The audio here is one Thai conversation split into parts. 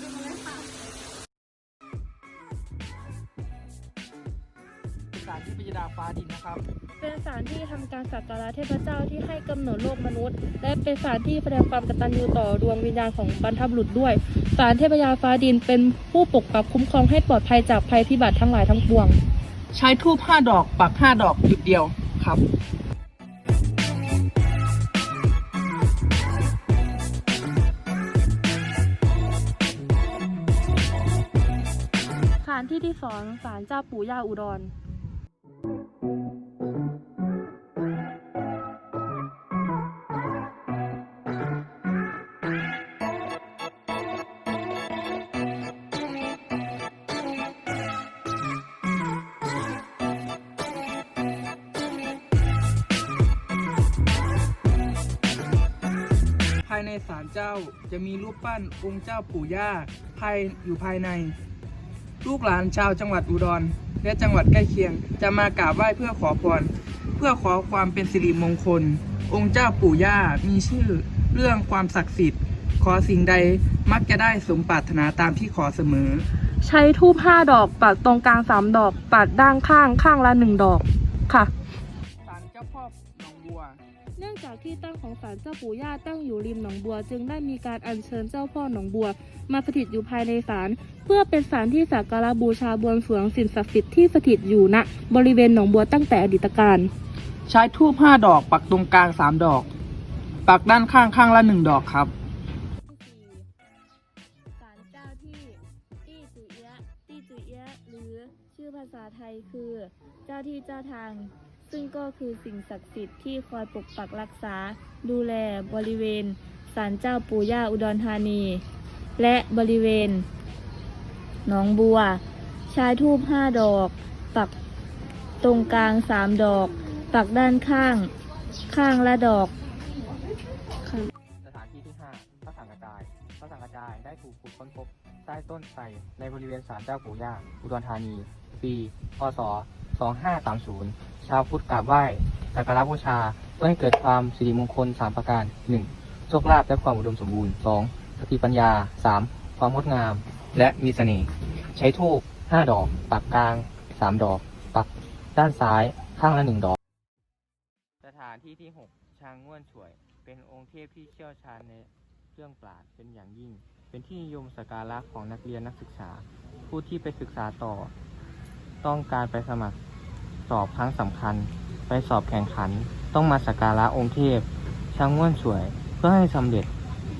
ไปลยค่ะสารที่ปิยดาฟ้าดินนะครับ เป็นสารที่ทำการสักการะเทพเจ้าที่ให้กำเนิดโลกมนุษย์ และเป็นสารที่แสดงความกตัญญูต่อดวงวิญญาณของบรรทับหลุดด้วยศาลเทพยาฟ้าดินเป็นผู้ปกปักคุ้มครองให้ปลอดภัยจากภัยพิบัติทั้งหลายทั้งปวง ใช้ทูบห้าดอกปักห้าดอกจุดเดียวครับาลที่ที่สองศาลเจ้าปู่ย่าอุดรภายในศาลเจ้าจะมีรูปปั้นองค์เจ้าปู่ย่าภายอยู่ภายใน ลูกหลานชาวจังหวัดอุดร และจังหวัดใกล้เคียง จะมากราบไหว้เพื่อขอพร เพื่อขอความเป็นสิริมงคล องค์เจ้าปู่ย่ามีชื่อเรื่องความศักดิ์สิทธิ์ ขอสิ่งใดมักจะได้สมปรารถนาตามที่ขอเสมอ ใช้ทูบห้าดอกปักตรงกลางสามดอก ปักด้านข้างข้างละหนึ่งดอกค่ะ จากที่ตั้งของศาลเจ้าปู่ย่าตั้งอยู่ริมหนองบัว จึงได้มีการอัญเชิญเจ้าพ่อหนองบัว มาสถิตอยู่ภายในศาลเพื่อเป็นศาลที่สักการะบูชาบวงสรวงสิ่งศักดิ์สิทธิ์ที่สถิตอยู่ณบริเวณหนองบัวตั้งแต่อดีตการ ใช้ทูบห้าดอกปักตรงกลางสามดอก ปักด้านข้างข้างละหนึ่งดอกครับศาลเจ้าที่ตี้จุเอียะตี้จุเอียะหรือชื่อภาษาไทยคือ เจ้าที่เจ้าทาง ซึ่งก็คือสิ่งศักดิ์สิทธิ์ที่คอยปกปักรักษา ดูแลบริเวณศาลเจ้าปู่ย่าอุดรธานี และบริเวณหนองบัวใช้ทูบห้าดอก ปักตรงกลางสามดอก ปักด้านข้าง ข้างละดอก สถานที่ที่ 5 พระสังกระจาย พระสังกระจายได้ถูกขุดค้นพบใต้ต้นไทรในบริเวณศาลเจ้าปู่ย่าอุดรธานี ปี พศ 2530 ชาวพุทธกราบไหว้สักการะบูชาเพื่อให้เกิดความสิริมงคล 3 ประการ 1. โชคลาภและความอุดมสมบูรณ์ 2. สติปัญญา 3. ความงดงาม และมีเสน่ห์ใช้ทูบ5ดอก ปักกลาง 3 ดอก ปักด้านซ้ายข้างละ 1 ดอก สถานที่ที่ 6ช้างง่วนฉวย เป็นองค์เทพที่เชี่ยวชาญในเรื่องปราชญ์เป็นอย่างยิ่ง เป็นที่นิยมสักการะของนักเรียนนักศึกษา ผู้ที่ไปศึกษาต่อ ต้องการไปสมัคร อบครั้งสำคัญ ไปสอบแข่งขัน ต้องมาสักการะองค์เทพช่างง่วนสวยเพื่อให้สำเร็จ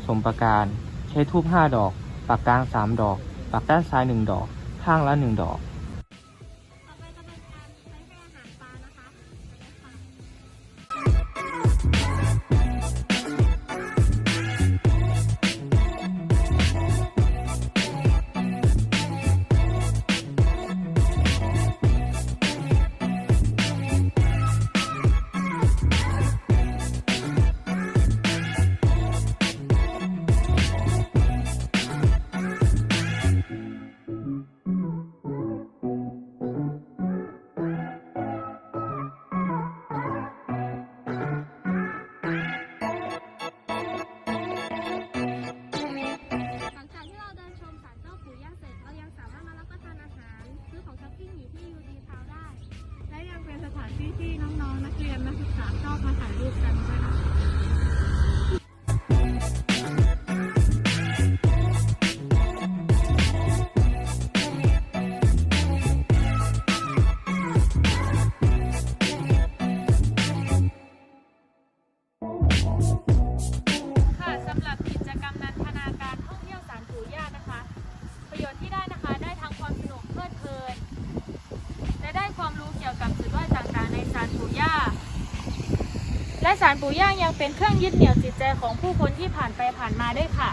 สมประการ ใช้ทูบห้าดอก ปากกลางสามดอก ปากด้านซ้ายหนึ่งดอก ข้างละหนึ่งดอก ยนนักศึกษาชอบมาถ่ายรูปกันนะคะ สารปู่ย่างยังเป็นเครื่องยึดเหนี่ยวจิตใจของผู้คนที่ผ่านไปผ่านมาด้วยค่ะ